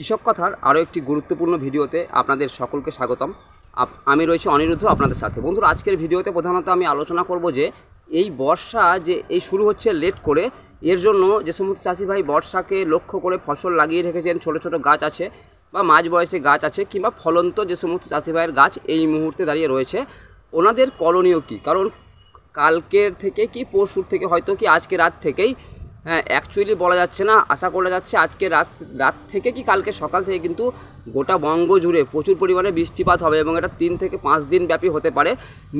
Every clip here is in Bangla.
কৃষক কথার আরও একটি গুরুত্বপূর্ণ ভিডিওতে আপনাদের সকলকে স্বাগতম। আমি রয়েছি অনিরুদ্ধ আপনাদের সাথে। বন্ধুরা, আজকের ভিডিওতে প্রধানত আমি আলোচনা করব যে, এই বর্ষা যে, এই শুরু হচ্ছে লেট করে, এর জন্য যে সমস্ত চাষি ভাই বর্ষাকে লক্ষ্য করে ফসল লাগিয়ে রেখেছেন, ছোট ছোট গাছ আছে বা মাঝ বয়সে গাছ আছে কিংবা ফলন্ত যে সমস্ত চাষি ভাইয়ের গাছ এই মুহূর্তে দাঁড়িয়ে রয়েছে, ওনাদের করণীয় কী? কারণ কালকের থেকে কি, পরশুর থেকে, হয়তো কি আজকে রাত থেকেই হ্যাঁ অ্যাকচুয়ালি বলা যাচ্ছে না, আশা করা যাচ্ছে আজকে রাত রাত থেকে কি কালকে সকাল থেকে কিন্তু গোটা বঙ্গ জুড়ে প্রচুর পরিমাণে বৃষ্টিপাত হবে এবং এটা তিন থেকে পাঁচ দিন ব্যাপী হতে পারে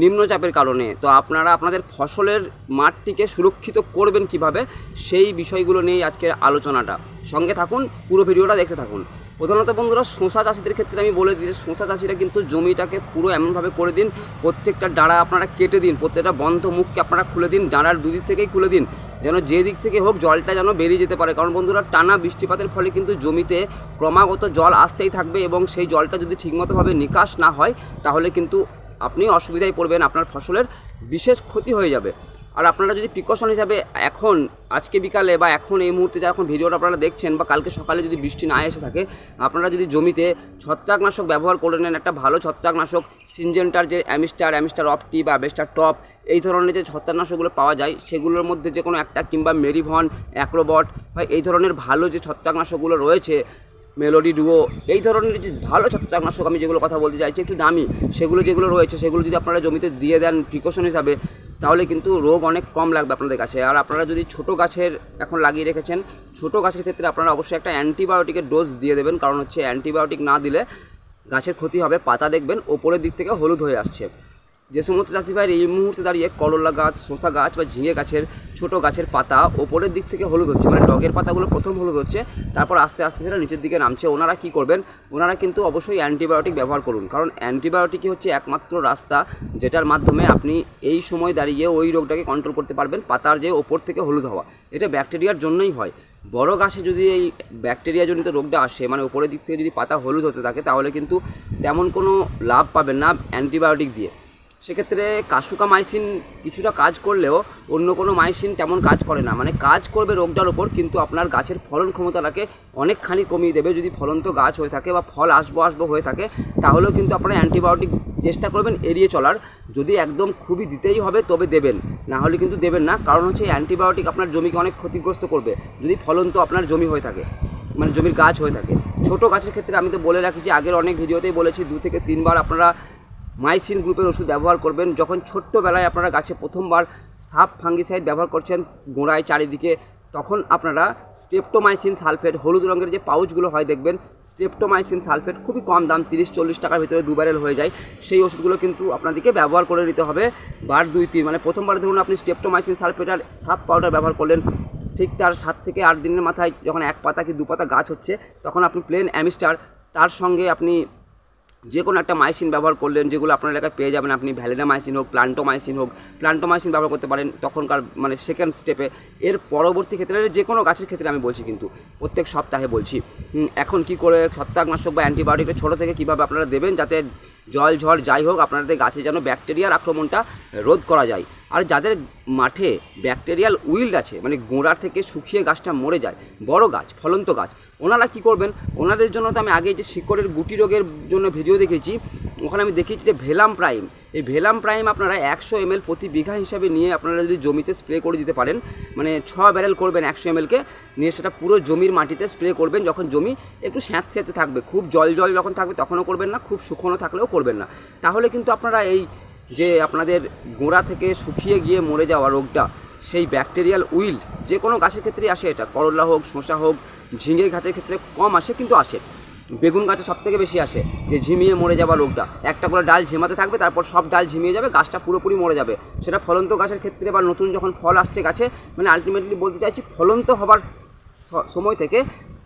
নিম্নচাপের কারণে। তো আপনারা আপনাদের ফসলের মাঠটিকে সুরক্ষিত করবেন কীভাবে সেই বিষয়গুলো নিয়েই আজকের আলোচনাটা। সঙ্গে থাকুন, পুরো ভিডিওটা দেখতে থাকুন। প্রধানত বন্ধুরা শশা চাষিদের ক্ষেত্রে আমি বলে দিই যে শশা চাষিরা কিন্তু জমিটাকে পুরো এমনভাবে করে দিন, প্রত্যেকটা ডাঁড়া আপনারা কেটে দিন, প্রত্যেকটা বন্ধ মুখকে আপনারা খুলে দিন, ডাঁড়ার দুদিক থেকেই খুলে দিন, যেন যে দিক থেকে হোক জলটা যেন বেরিয়ে যেতে পারে। কারণ বন্ধুরা টানা বৃষ্টিপাতের ফলে কিন্তু জমিতে ক্রমাগত জল আসতেই থাকবে এবং সেই জলটা যদি ঠিকমতোভাবে নিকাশ না হয়, তাহলে কিন্তু আপনি অসুবিধায় পড়বেন, আপনার ফসলের বিশেষ ক্ষতি হয়ে যাবে। আর আপনারা যদি প্রিকশন হিসাবে এখন, আজকে বিকালে বা এখন এই মুহূর্তে যখন ভিডিওটা আপনারা দেখছেন বা কালকে সকালে যদি বৃষ্টি না এসে থাকে, আপনারা যদি জমিতে ছত্রাকনাশক ব্যবহার করে নেন, একটা ভালো ছত্রাকনাশক সিনজেন্টার যে অ্যামিস্টার অ্যামিস্টার অফটি বা অ্যামিস্টার টপ এই ধরনের যে ছত্রাকনাশকগুলো পাওয়া যায়, সেগুলোর মধ্যে যে কোনো একটা কিংবা মেরিভন অ্যাক্রোবট বা এই ধরনের ভালো যে ছত্রাকনাশকগুলো রয়েছে, মেলোডি ডুও এই ধরনের যে ভালো ছত্রাকনাশক আমি যেগুলো কথা বলতে চাইছি, একটু দামি, সেগুলো যেগুলো রয়েছে, সেগুলো যদি আপনারা জমিতে দিয়ে দেন প্রিকশন হিসাবে তাহলে কিন্তু রোগ অনেক কম লাগবে আপনাদের কাছে। আর আপনারা যদি ছোট গাছের এখন লাগিয়ে রেখেছেন, ছোট গাছের ক্ষেত্রে আপনারা অবশ্যই একটা অ্যান্টিবায়োটিকের ডোজ দিয়ে দেবেন, কারণ হচ্ছে অ্যান্টিবায়োটিক না দিলে গাছের ক্ষতি হবে, পাতা দেখবেন, ওপরের দিক থেকে হলুদ হয়ে আসছে। যে সমস্ত চাষি ভাইয়ের এই মুহূর্তে দাঁড়িয়ে করলা গাছ, শসা গাছ বা ঝিঙে গাছের ছোট গাছের পাতা ওপরের দিক থেকে হলুদ হচ্ছে মানে ডগের পাতাগুলো প্রথম হলুদ হচ্ছে, তারপর আস্তে আস্তে সেটা নিচের দিকে নামছে। ওনারা কি করবেন? ওনারা কিন্তু অবশ্যই অ্যান্টিবায়োটিক ব্যবহার করুন, কারণ অ্যান্টিবায়োটিকই হচ্ছে একমাত্র রাস্তা যেটার মাধ্যমে আপনি এই সময় দাঁড়িয়ে ওই রোগটাকে কন্ট্রোল করতে পারবেন, পাতার যে ওপর থেকে হলুদ হওয়া। এটা ব্যাকটেরিয়ার জন্যই হয়। বড় গাছে যদি এই ব্যাকটেরিয়াজনিত রোগটা আসে মানে উপরের দিক থেকে যদি পাতা হলুদ হতে থাকে, তাহলে কিন্তু তেমন কোনো লাভ পাবেন না অ্যান্টিবায়োটিক দিয়ে। সেক্ষেত্রে কাসুকা মাইসিন কিছুটা কাজ করলেও অন্য কোনো মাইসিন তেমন কাজ করে না। মানে কাজ করবে রোগটার ওপর, কিন্তু আপনার গাছের ফলন ক্ষমতাটাকে অনেকখানি কমিয়ে দেবে। যদি ফলন্ত গাছ হয়ে থাকে বা ফল আসব আসব হয়ে থাকে, তাহলেও কিন্তু আপনারা অ্যান্টিবায়োটিক চেষ্টা করবেন এড়িয়ে চলার। যদি একদম খুবই দিতেই হবে, তবে দেবেন। না হলে কিন্তু দেবেন না। কারণ হচ্ছে অ্যান্টিবায়োটিক আপনার জমিকে অনেক ক্ষতিগ্রস্ত করবে। যদি ফলন্ত আপনার জমি হয়ে থাকে মানে জমির গাছ হয়ে থাকে। ছোট গাছের ক্ষেত্রে আমি তো বলে রাখি যে আগের অনেক ভিডিওতেই বলেছি, দু থেকে তিনবার আপনারা মাইসিন গ্রুপের ওষুধ ব্যবহার করবেন। যখন ছোট্টবেলায় আপনারা গাছে প্রথমবার সাপ ফাঙ্গিসাইড ব্যবহার করছেন গোড়ায় চারিদিকে, তখন আপনারা স্টেপটোমাইসিন সালফেট, হলুদ রঙের যে পাউচগুলো হয় দেখবেন, স্টেপটোমাইসিন সালফেট খুবই কম দাম তিরিশ চল্লিশ টাকার ভিতরে দু ব্যারেল হয়ে যায়। সেই ওষুধগুলো কিন্তু আপনাদেরকে ব্যবহার করে নিতে হবে বার দুই তিন। মানে প্রথমবার ধরুন আপনি স্টেপটোমাইসিন সালফেট আর সাপ পাউডার ব্যবহার করলেন, ঠিক তার সাত থেকে আট দিনের মাথায় যখন এক পাতা কি দু পাতা গাছ হচ্ছে, তখন আপনি প্লেন অ্যামিস্টার, তার সঙ্গে আপনি যে কোনো একটা মাইসিন ব্যবহার করলেন, যেগুলো আপনার এলাকায় পেয়ে যাবেন আপনি ভ্যালিনা মাইসিন হোক, প্লান্টোমাইসিন হোক, প্লান্টোমাইসিন ব্যবহার করতে পারেন তখনকার মানে সেকেন্ড স্টেপে এর পরবর্তী ক্ষেত্রে যে কোনো গাছের ক্ষেত্রে আমি বলছি কিন্তু, প্রত্যেক সপ্তাহে বলছি। এখন কি করে ছত্রাকনাশক বা অ্যান্টিবায়োটিকটা ছোটো থেকে কীভাবে আপনারা দেবেন যাতে জল ঝড় যাই হোক, আপনাদের গাছে যেন ব্যাকটেরিয়ার আক্রমণটা রোধ করা যায়। আর যাদের মাঠে ব্যাকটেরিয়াল উইল্ড আছে মানে গোড়ার থেকে শুকিয়ে গাছটা মরে যায়, বড় গাছ, ফলন্ত গাছ ওনারা কি করবেন? ওনাদের জন্য তো আমি আগে যে শিকড়ের গুটি রোগের জন্য ভিডিও দেখেছি, ওখানে আমি দেখেছি যে ভেলাম প্রাইম এই ভেলাম প্রাইম আপনারা একশো এমএল প্রতি বিঘা হিসাবে নিয়ে আপনারা যদি জমিতে স্প্রে করে দিতে পারেন মানে ছ ব্যারেল করবেন একশো এমএলকে নিয়ে সেটা পুরো জমির মাটিতে স্প্রে করবেন, যখন জমি একটু স্যাঁতস্যাঁতে থাকবে, খুব জল জল যখন থাকবে তখনও করবেন না, খুব শুকনো থাকলেও করবেন না। তাহলে কিন্তু আপনারা এই যে আপনাদের গোড়া থেকে শুকিয়ে গিয়ে মরে যাওয়া রোগটা, সেই ব্যাকটেরিয়াল উইল্ড যে কোনো গাছের ক্ষেত্রেই আসে এটা, করলা হোক, শসা হোক ঝিঙে গাছের ক্ষেত্রে কম আসে কিন্তু আসে। বেগুন গাছে সব থেকে বেশি আসে যে ঝিমিয়ে মরে যাওয়া রোগটা। একটা করে ডাল ঝিমাতে থাকবে, তারপর সব ডাল ঝিমিয়ে যাবে, গাছটা পুরোপুরি মরে যাবে। সেটা ফলন্ত গাছের ক্ষেত্রে বা নতুন যখন ফল আসছে গাছে মানে আলটিমেটলি বলতে চাইছি ফলন্ত হবার সময় থেকে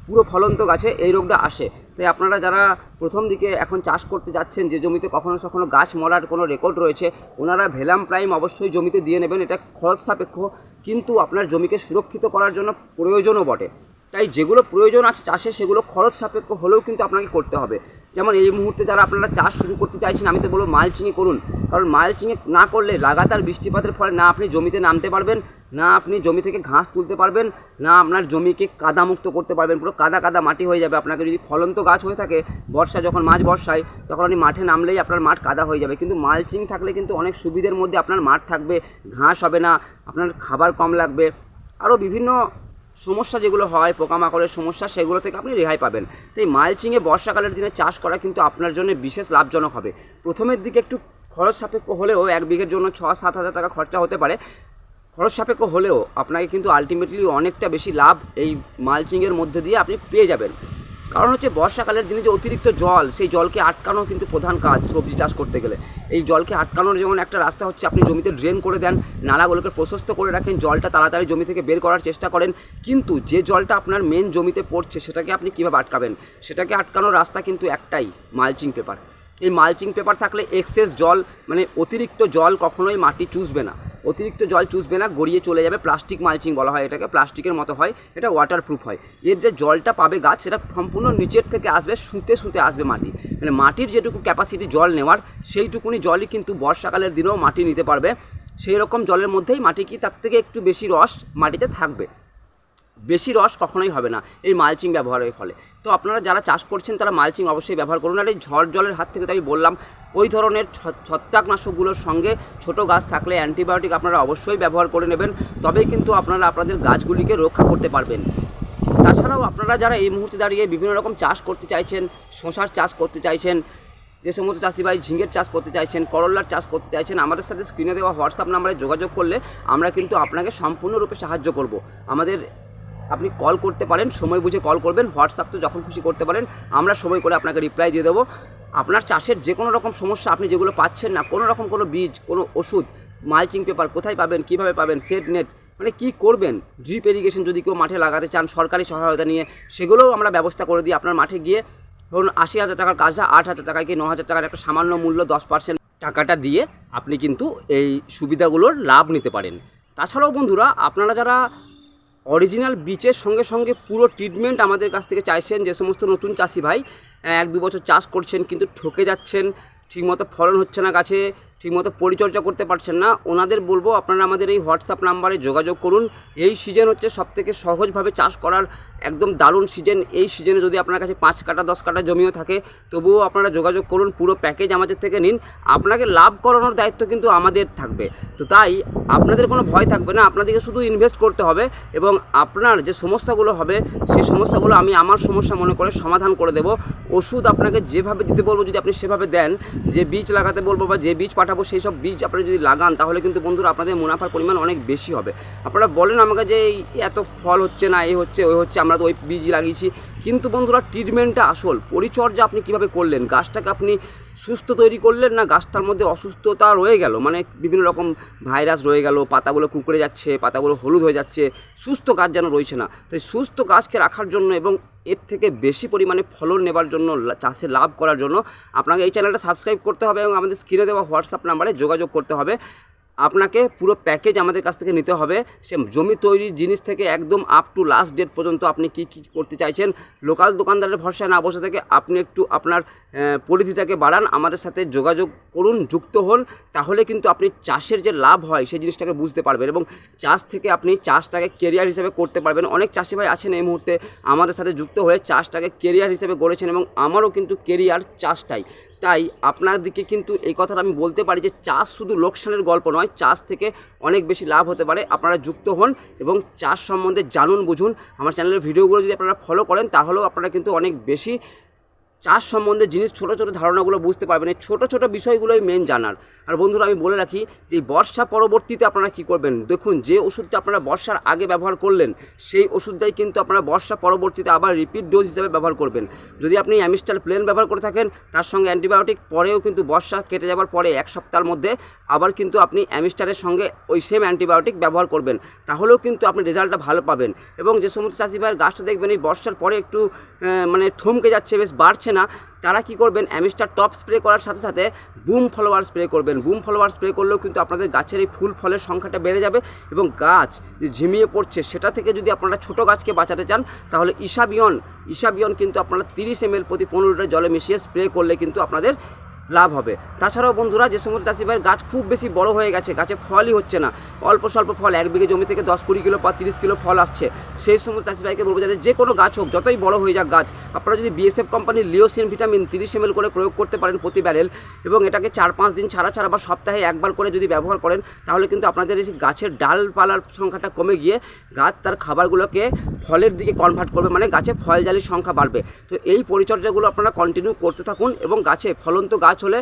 পুরো ফলন্ত গাছে এই রোগটা আসে। তাই আপনারা যারা প্রথম দিকে এখন চাষ করতে যাচ্ছেন, যে জমিতে কখনো কখনো গাছ মরার কোনো রেকর্ড রয়েছে, ওনারা ভেলাম প্রাইম অবশ্যই জমিতে দিয়ে নেবেন, এটা খরচ সাপেক্ষ। কিন্তু আপনার জমিকে সুরক্ষিত করার জন্য প্রয়োজনও বটে। তাই যেগুলো প্রয়োজন আছে চাষে সেগুলো খরচ সাপেক্ষ হলেও কিন্তু আপনাকে করতে হবে। যেমন এই মুহূর্তে যারা আপনারা চাষ শুরু করতে চাইছেন, আমি তো বলব মালচিংয়ে করুন। কারণ মালচিংয়ে না করলে লাগাতার বৃষ্টিপাতের ফলে না আপনি জমিতে নামতে পারবেন, না আপনি জমি থেকে ঘাস তুলতে পারবেন, না আপনার জমিকে কাদামুক্ত করতে পারবেন। পুরো কাদা কাদা মাটি হয়ে যাবে আপনাকে। যদি ফলন্ত গাছ হয়ে থাকে, বর্ষা যখন মাঝ বর্ষায়, তখন আপনি মাঠে নামলেই আপনার মাঠ কাদা হয়ে যাবে। কিন্তু মালচিং থাকলে কিন্তু অনেক সুবিধের মধ্যে আপনার মাঠ থাকবে, ঘাস হবে না, আপনার খাবার কম লাগবে। আরও বিভিন্ন সমস্যা যেগুলো হয়, পোকামাকড়ের সমস্যা, সেগুলো থেকে আপনি রেহাই পাবেন। তো এই মালচিংয়ে বর্ষাকালের দিনে চাষ করা কিন্তু আপনার জন্য বিশেষ লাভজনক হবে। প্রথমের দিকে একটু খরচ সাপেক্ষ হলেও এক বিঘের জন্য ছ সাত হাজার টাকা খরচা হতে পারে। খরচ সাপেক্ষ হলেও আপনাকে কিন্তু আলটিমেটলি অনেকটা বেশি লাভ এই মালচিংয়ের মধ্যে দিয়ে আপনি পেয়ে যাবেন। কারণ হচ্ছে বর্ষাকালের দিনে যে অতিরিক্ত জল, সেই জলকে আটকানো কিন্তু প্রধান কাজ সবজি চাষ করতে গেলে। এই জলকে আটকানোর যেমন একটা রাস্তা হচ্ছে, আপনি জমিতে ড্রেন করে দেন, নালাগুলোকে প্রশস্ত করে রাখেন, জলটা তাড়াতাড়ি জমি থেকে বের করার চেষ্টা করেন। কিন্তু যে জলটা আপনার মেন জমিতে পড়ছে, সেটাকে আপনি কীভাবে আটকাবেন? সেটাকে আটকানোর রাস্তা কিন্তু একটাই মালচিং পেপার এই মালচিং পেপার থাকলে এক্সেস জল মানে অতিরিক্ত জল কখনোই মাটি চুষবে না। অতিরিক্ত জল চুষবে না, গড়িয়ে চলে যাবে প্লাস্টিক মালচিং বলা হয় এটাকে প্লাস্টিকের মতো হয়, এটা ওয়াটারপ্রুফ হয়। এর যে জলটা পাবে গাছ, সেটা সম্পূর্ণ নিচের থেকে আসবে, শুঁতে শুঁতে আসবে মাটি। মানে মাটির যেটুকু ক্যাপাসিটি জল নেওয়ার, সেইটুকুনি জলই কিন্তু বর্ষাকালের দিনেও মাটি নিতে পারবে। সেই রকম জলের মধ্যেই মাটি কি তার থেকে একটু বেশি রস মাটিতে থাকবে। বেশি রস কখনোই হবে না এই মালচিং ব্যবহারের ফলে। তো আপনারা যারা চাষ করছেন তারা মালচিং অবশ্যই ব্যবহার করুন। আর এই ঝড় জলের হাত থেকে তো আমি বললাম, ওই ধরনের ছত্রাকনাশকগুলোর সঙ্গে ছোট গাছ থাকলে অ্যান্টিবায়োটিক আপনারা অবশ্যই ব্যবহার করে নেবেন। তবেই কিন্তু আপনারা আপনাদের গাছগুলিকে রক্ষা করতে পারবেন। তাছাড়াও আপনারা যারা এই মুহূর্তে দাঁড়িয়ে বিভিন্ন রকম চাষ করতে চাইছেন, শশার চাষ করতে চাইছেন, যে সমস্ত চাষি ভাই ঝিঙের চাষ করতে চাইছেন, করলার চাষ করতে চাইছেন, আমাদের সাথে স্ক্রিনে দেওয়া হোয়াটসঅ্যাপ নাম্বারে যোগাযোগ করলে আমরা কিন্তু আপনাকে সম্পূর্ণরূপে সাহায্য করব। আমাদের আপনি কল করতে পারেন, সময় বুঝে কল করবেন হোয়াটসঅ্যাপ তো যখন খুশি করতে পারেন, আমরা সময় করে আপনাকে রিপ্লাই দিয়ে দেবো। আপনার চাষের যে কোনো রকম সমস্যা আপনি যেগুলো পাচ্ছেন না, কোনো রকম কোনো বীজ, কোনো ওষুধ মালচিং পেপার কোথায় পাবেন, কীভাবে পাবেন সেট নেট মানে কি করবেন? ড্রিপ ইরিগেশন যদি কেউ মাঠে লাগাতে চান, সরকারি সহায়তা নিয়ে, সেগুলোও আমরা ব্যবস্থা করে দিই আপনার মাঠে গিয়ে। ধরুন আশি হাজার টাকার কাজটা, আট হাজার টাকায় কি ন হাজার টাকার একটা সামান্য মূল্য দশ পার্সেন্ট টাকাটা দিয়ে আপনি কিন্তু এই সুবিধাগুলোর লাভ নিতে পারেন। তাছাড়াও বন্ধুরা, আপনারা যারা অরিজিনাল বীজের সঙ্গে সঙ্গে পুরো ট্রিটমেন্ট আমাদের কাছ থেকে চাইছেন যে সমস্ত নতুন চাষি ভাই এক দু বছর চাষ করছেন কিন্তু ঠকে যাচ্ছেন, ঠিকমতো ফলন হচ্ছে না গাছে ঠিকমতো পরিচর্যা করতে পারছেন না। ওনাদের বলব আপনারা আমাদের এই হোয়াটসঅ্যাপ নাম্বারে যোগাযোগ করুন। এই সিজন হচ্ছে সবথেকে সহজভাবে চাষ করার একদম দারুণ সিজন এই সিজনে যদি আপনার কাছে পাঁচ কাটা দশ কাটা জমিও থাকে, তবুও আপনারা যোগাযোগ করুন, পুরো প্যাকেজ আমাদের থেকে নিন। আপনাকে লাভ করানোর দায়িত্ব কিন্তু আমাদের থাকবে। তো তাই আপনাদের কোনো ভয় থাকবে না, আপনাদেরকে শুধু ইনভেস্ট করতে হবে এবং আপনার যে সমস্যাগুলো হবে সেই সমস্যাগুলো আমি আমার সমস্যা মনে করে সমাধান করে দেব। ওষুধ আপনাকে যেভাবে দিতে বলব, যদি আপনি সেভাবে দেন, যে বীজ লাগাতে বলব বা যে বীজ পাঠাবো সেই সব বীজ আপনি যদি লাগান, তাহলে কিন্তু বন্ধুরা আপনাদের মুনাফার পরিমাণ অনেক বেশি হবে। আপনারা বলেন আমাকে যে এত ফল হচ্ছে না এই হচ্ছে, ওই হচ্ছে, আমরা তো ওই বীজ লাগিয়েছি। কিন্তু বন্ধুরা ট্রিটমেন্টটা আসল, পরিচর্যা আপনি কীভাবে করলেন? গাছটাকে আপনি সুস্থ তৈরি করলেন না গাছটার মধ্যে অসুস্থতা রয়ে গেল? মানে বিভিন্ন রকম ভাইরাস রয়ে গেল, পাতাগুলো কুঁকড়ে যাচ্ছে, পাতাগুলো হলুদ হয়ে যাচ্ছে, সুস্থ গাছ যেন রয়েছে না। তো সুস্থ গাছকে রাখার জন্য এবং এর থেকে বেশি পরিমাণে ফলন নেবার জন্য চাষে লাভ করার জন্য আপনাকে এই চ্যানেলটা সাবস্ক্রাইব করতে হবে এবং আমাদের স্ক্রিনে দেওয়া হোয়াটসঅ্যাপ নাম্বারে যোগাযোগ করতে হবে। আপনাকে পুরো প্যাকেজ আমাদের কাছ থেকে নিতে হবে। সে জমি তৈরির জিনিস থেকে একদম আপ টু লাস্ট ডেট পর্যন্ত আপনি কি কি করতে চাইছেন লোকাল দোকানদারের ভরসায় না বসে থেকে আপনি একটু আপনার পরিধিটাকে বাড়ান, আমাদের সাথে যোগাযোগ করুন, যুক্ত হন, তাহলে কিন্তু আপনি চাষের যে লাভ হয় সেই জিনিসটাকে বুঝতে পারবেন এবং চাষ থেকে আপনি চাষটাকে কেরিয়ার হিসেবে করতে পারবেন। অনেক চাষি ভাই আছেন এই মুহূর্তে আমাদের সাথে যুক্ত হয়ে চাষটাকে কেরিয়ার হিসেবে গড়েছেন এবং আমারও কিন্তু কেরিয়ার চাষটাই। তাই আপনাদেরকে কিন্তু এই কথাটা আমি বলতে পারি যে চাষ শুধু লোকসানের গল্প নয়, চাষ থেকে অনেক বেশি লাভ হতে পারে। আপনারা যুক্ত হন এবং চাষ সম্বন্ধে জানুন, বুঝুন। আমার চ্যানেলের ভিডিওগুলো যদি আপনারা ফলো করেন, তাহলেও আপনারা কিন্তু অনেক বেশি চাষ সম্বন্ধে জিনিস ছোট ছোট ধারণাগুলো বুঝতে পারবেন। এই ছোটো ছোটো বিষয়গুলোই মেন জানার। আর বন্ধুরা, আমি বলে রাখি যে বর্ষা পরবর্তীতে আপনারা কি করবেন? দেখুন, যে ওষুধটা আপনারা বর্ষার আগে ব্যবহার করলেন, সেই ওষুধটাই কিন্তু আপনারা বর্ষা পরবর্তীতে আবার রিপিট ডোজ হিসেবে ব্যবহার করবেন। যদি আপনি অ্যামিস্টার প্লেন ব্যবহার করে থাকেন, তার সঙ্গে অ্যান্টিবায়োটিক পরেও কিন্তু বর্ষা কেটে যাওয়ার পরে এক সপ্তাহের মধ্যে আবার কিন্তু আপনি অ্যামিস্টারের সঙ্গে ওই সেম অ্যান্টিবায়োটিক ব্যবহার করবেন। তাহলেও কিন্তু আপনি রেজাল্টটা ভালো পাবেন। এবং যে সমস্ত চাষি ভাইয়ের গাছটা দেখবেন, এই বর্ষার পরে একটু মানে থমকে যাচ্ছে, বেশ বাড়ছে না, তারা কি করবেন, অ্যামিস্টার টপ স্প্রে করার সাথে সাথে বুম ফলোয়ার স্প্রে করবেন। বুম ফলোয়ার স্প্রে করলেও কিন্তু আপনাদের গাছের এই ফুল ফলের সংখ্যাটা বেড়ে যাবে এবং গাছ যে ঝিমিয়ে পড়ছে সেটা থেকে যদি আপনারা ছোট গাছকে বাঁচাতে চান, তাহলে ইসাবিয়ন ইসাবিয়ন কিন্তু আপনারা তিরিশ এম প্রতি পনেরো লিটার জলে মিশিয়ে স্প্রে করলে কিন্তু আপনাদের লাভ হবে। তাছাড়াও বন্ধুরা, যে সমস্ত চাষি ভাইয়ের গাছ খুব বেশি বড় হয়ে গেছে, গাছে ফলই হচ্ছে না। অল্প স্বল্প ফল, এক বিঘে জমি থেকে দশ, কুড়ি কিলো বা তিরিশ কিলো ফল আসছে। সেই সমস্ত চাষি ভাইকে বলব যাতে যে কোনো গাছ হোক, যতই বড় হয়ে যাক গাছ, আপনারা যদি বিএসএফ কোম্পানির লিওসিন ভিটামিন তিরিশ এম করে প্রয়োগ করতে পারেন প্রতি ব্যারেল এবং এটাকে চার, পাঁচ দিন ছাড়া ছাড়া বা সপ্তাহে একবার করে যদি ব্যবহার করেন, তাহলে কিন্তু আপনাদের এই গাছের ডালপালার সংখ্যাটা কমে গিয়ে গাছ তার খাবারগুলোকে ফলের দিকে কনভার্ট করবে মানে গাছে ফল জালির সংখ্যা বাড়বে। তো এই পরিচর্যাগুলো আপনারা কন্টিনিউ করতে থাকুন এবং গাছে ফলন্ত গাছ হলে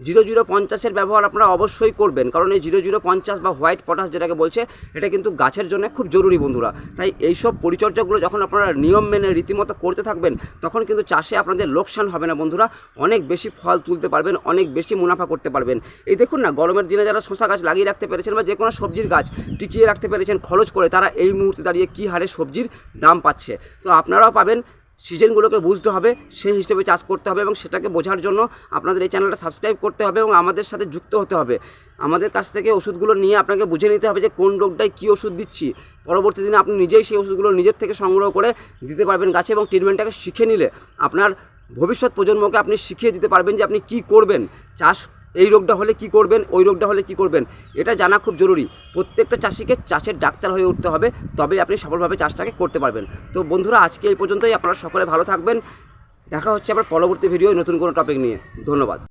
জিরো জিরো পঞ্চাশের ব্যবহার আপনারা অবশ্যই করবেন। কারণ এই জিরো জিরো পঞ্চাশ বা হোয়াইট পটাশ যেটাকে বলছে, এটা কিন্তু গাছের জন্য খুব জরুরি বন্ধুরা। তাই এইসব পরিচর্যাগুলো যখন আপনারা নিয়ম মেনে রীতিমতো করতে থাকবেন, তখন কিন্তু চাষে আপনাদের লোকসান হবে না বন্ধুরা। অনেক বেশি ফল তুলতে পারবেন, অনেক বেশি মুনাফা করতে পারবেন। এই দেখুন না, গরমের দিনে যারা শশা গাছ লাগিয়ে রাখতে পেরেছেন বা যে কোনো সবজির গাছ টিকিয়ে রাখতে পেরেছেন খরচ করে, তারা এই মুহূর্তে দাঁড়িয়ে কী হারে সবজির দাম পাচ্ছে। তো আপনারাও পাবেন সিজনগুলোকে বুঝতে হবে, সেই হিসেবে চাষ করতে হবে এবং সেটাকে বোঝার জন্য আপনাদের এই চ্যানেলটা সাবস্ক্রাইব করতে হবে এবং আমাদের সাথে যুক্ত হতে হবে। আমাদের কাছ থেকে ওষুধগুলো নিয়ে আপনাকে বুঝে নিতে হবে যে কোন রোগটায় কী ওষুধ দিচ্ছি। পরবর্তী দিনে আপনি নিজেই সেই ওষুধগুলো নিজের থেকে সংগ্রহ করে দিতে পারবেন গাছে এবং ট্রিটমেন্টটাকে শিখে নিলে আপনার ভবিষ্যৎ প্রজন্মকে আপনি শিখিয়ে দিতে পারবেন যে আপনি কি করবেন। চাষ এই রোগটা হলে কি করবেন, ওই রোগটা হলে কি করবেন, এটা জানা খুব জরুরি। প্রত্যেকটা চাষিকে চাষের ডাক্তার হয়ে উঠতে হবে, তবেই আপনি সফলভাবে চাষটাকে করতে পারবেন। তো বন্ধুরা, আজকে এই পর্যন্তই, আপনারা সকলে ভালো থাকবেন। দেখা হচ্ছে আবার পরবর্তী ভিডিও নতুন কোনো টপিক নিয়ে। ধন্যবাদ।